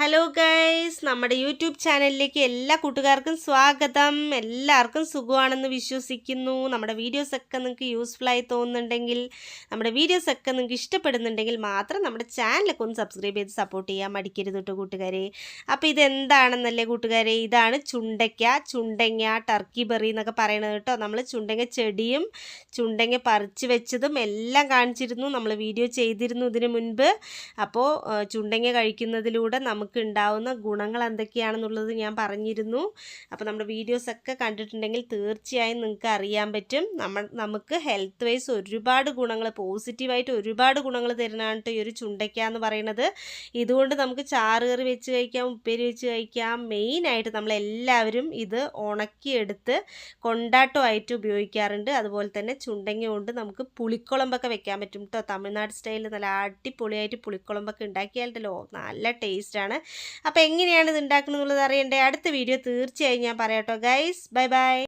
Hello guys നമ്മുടെ YouTube ചാനലിലേക്ക് എല്ലാ കൂട്ടുകാർക്കും സ്വാഗതം. എല്ലാവർക്കും സുഖമാണെന്ന് വിശ്വസിക്കുന്നു. നമ്മുടെ വീഡിയോസൊക്കെ നിങ്ങൾക്ക് യൂസ്ഫുൾ ആയി തോന്നുന്നുണ്ടെങ്കിൽ നമ്മുടെ വീഡിയോസൊക്കെ നിങ്ങൾക്ക് ഇഷ്ടപ്പെടുന്നുണ്ടെങ്കിൽ മാത്രം നമ്മുടെ ചാനലൊക്കെ ഒന്ന് സബ്സ്ക്രൈബ് ചെയ്ത് സപ്പോർട്ട് ചെയ്യാൻ മടിക്കരുത് കേട്ടോ കൂട്ടുകാരെ. അപ്പോൾ ഇതെന്താണെന്നല്ലേ കൂട്ടുകാരെ? ഇതാണ് ചുണ്ടയ്ക്ക. ചുണ്ടങ്ങ ടർക്കി ബെറി എന്നൊക്കെ പറയണത് കേട്ടോ നമ്മൾ ചുണ്ടങ്ങ ചെടിയും ചുണ്ടങ്ങ പറിച്ച് വെച്ചതും എല്ലാം കാണിച്ചിരുന്നു. നമ്മൾ വീഡിയോ ചെയ്തിരുന്നു ഇതിന് മുൻപ്. അപ്പോൾ ചുണ്ടങ്ങ കഴിക്കുന്നതിലൂടെ നമുക്ക് ഉണ്ടാവുന്ന ഗുണങ്ങൾ എന്തൊക്കെയാണെന്നുള്ളത് ഞാൻ പറഞ്ഞിരുന്നു. അപ്പോൾ നമ്മുടെ വീഡിയോസൊക്കെ കണ്ടിട്ടുണ്ടെങ്കിൽ തീർച്ചയായും നിങ്ങൾക്ക് അറിയാൻ പറ്റും. നമ്മൾ നമുക്ക് ഹെൽത്ത് വൈസ് ഒരുപാട് ഗുണങ്ങൾ പോസിറ്റീവായിട്ട് ഒരുപാട് ഗുണങ്ങൾ തരുന്നതാണ് ഈ ഒരു ചുണ്ടയ്ക്ക എന്ന് പറയുന്നത്. ഇതുകൊണ്ട് നമുക്ക് ചാറ് കറി വെച്ച് കഴിക്കാം ഉപ്പേരി വെച്ച് കഴിക്കാം. മെയിനായിട്ട് നമ്മളെല്ലാവരും ഇത് ഉണക്കിയെടുത്ത് കൊണ്ടാട്ടമായിട്ട് ഉപയോഗിക്കാറുണ്ട്. അതുപോലെ തന്നെ ചുണ്ടങ്ങ കൊണ്ട് നമുക്ക് പുളിക്കുളമ്പൊക്കെ വെക്കാൻ പറ്റും കേട്ടോ. തമിഴ്നാട് സ്റ്റൈലിൽ നല്ല അടിപൊളിയായിട്ട് പുളിക്കുളമ്പൊക്കെ ഉണ്ടാക്കിയാലോ നല്ല ടേസ്റ്റാണ് അപ്പോൾ എങ്ങനെയാണ് ഇത് ഉണ്ടാക്കുന്നത് എന്നുള്ളത് അറിയേണ്ടത് അടുത്ത വീഡിയോ തീർച്ചയായും ഞാൻ പറയാം കേട്ടോ. Guys bye bye